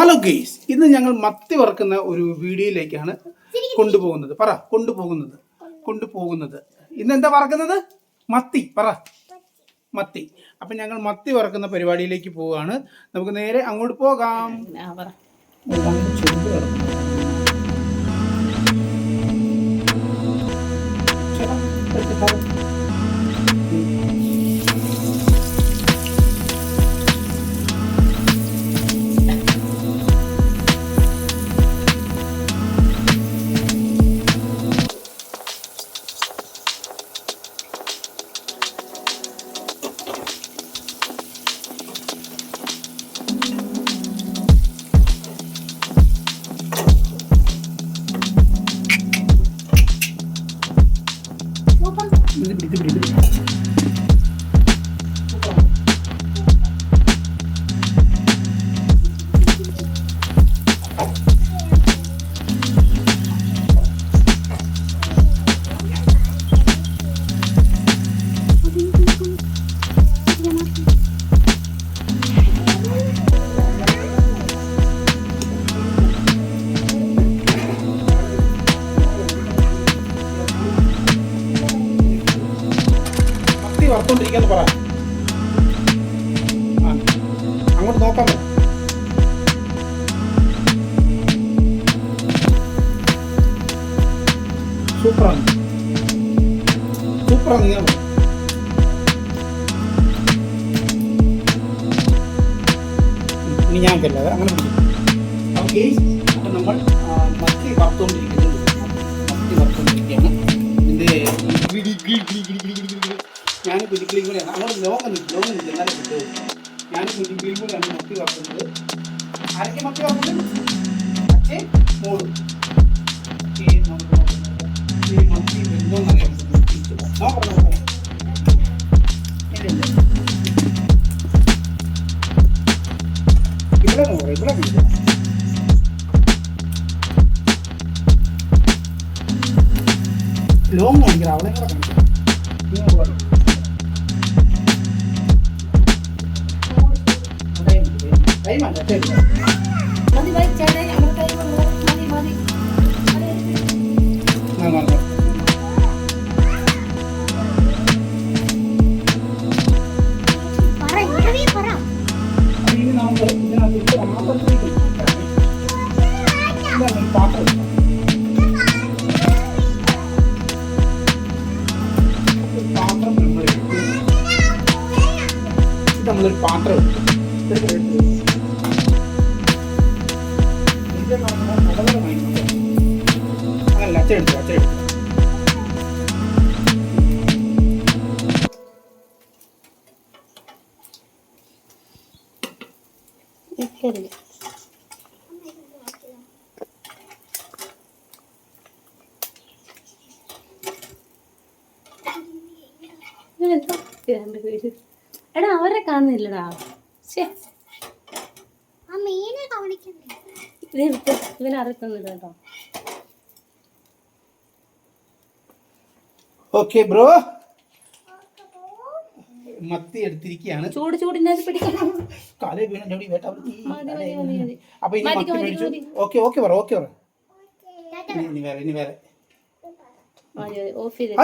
Hello guys ഇന്ന് ഞങ്ങൾ മത്തി വറക്കുന്ന ഒരു വീഡിയോയിലേക്കാണ് കൊണ്ടുപോകുന്നത്. പറ കൊണ്ടുപോകുന്നത്. കൊണ്ടുപോകുന്നത്. ഇന്ന് എന്താ വറക്കുന്നത്? മത്തി. പറ. മത്തി. അപ്പം ഞങ്ങൾ മത്തി വറക്കുന്ന പരിപാടിയിലേക്ക് പോവുകയാണ്. നമുക്ക് നേരെ അങ്ങോട്ട് പോകാം. ചുണ്ട് കിടക്കുന്നു. ചേട്ടാ, എടുത്ത് വറുത്തോണ്ടിരിക്കാന്ന് പറ. അങ്ങോട്ട് നോക്കാൻ പറ സൂപ്പറാണ് സൂപ്പറാണ് ഇങ്ങനെ. ഇനി ഞാൻ കല്ലാതെ അങ്ങനെ ഓക്കെ അപ്പം നമ്മൾ മത്തി വറുത്തോണ്ടിരിക്കുന്നുണ്ട് മത്തി വറുത്തോണ്ടിരിക്കുകയാണ് ഇതിന്റെ ഞാൻ കുഞ്ഞിക്കിളിയും കൂടെയാണ് അങ്ങോട്ട് ലോകം നിൽക്കും നിൽക്കും എന്നാലും കിട്ടും ഞാൻ കുഞ്ഞിക്കിളിയും കൂടെയാണ് മത്തി വറുക്കുന്നത് ആരൊക്കെ മത്തി വറുക്കുന്നത് ഈ ലോങ് കാണിക്കണം അവളെ കൂടെ കാണിക്കണം? അല്ല, ടൈം. മതി, മതി, ചേട്ടായി, നമ്മുടെ കൈ കൊണ്ട് മതി, മതി. ആ, പാത്രം ആ. നിക്കരുത്. ഇവനെന്തോ രണ്ട് പേര് എടാ അവരെ കാണുന്നില്ലടാ മീനെ കാണിക്കണ്ടേ ഇത് എടുത്ത് അറിയിക്കുന്നില്ല കേട്ടോ ഓക്കെ ബ്രോ മത്തി എടുത്തിരിക്കുകയാണ് ചൂട് ചൂടിനകത്ത് പിടിക്കണം കാലേ വീണ വേട്ട. അപ്പൊ ഇനി മതി, മത്തി മതി, ഓക്കെ ഓക്കെ പറ ഓക്കെ പറ. ഇനി- വേറെ ഇനി വേറെ. ഓഫ് ചെയ്ത്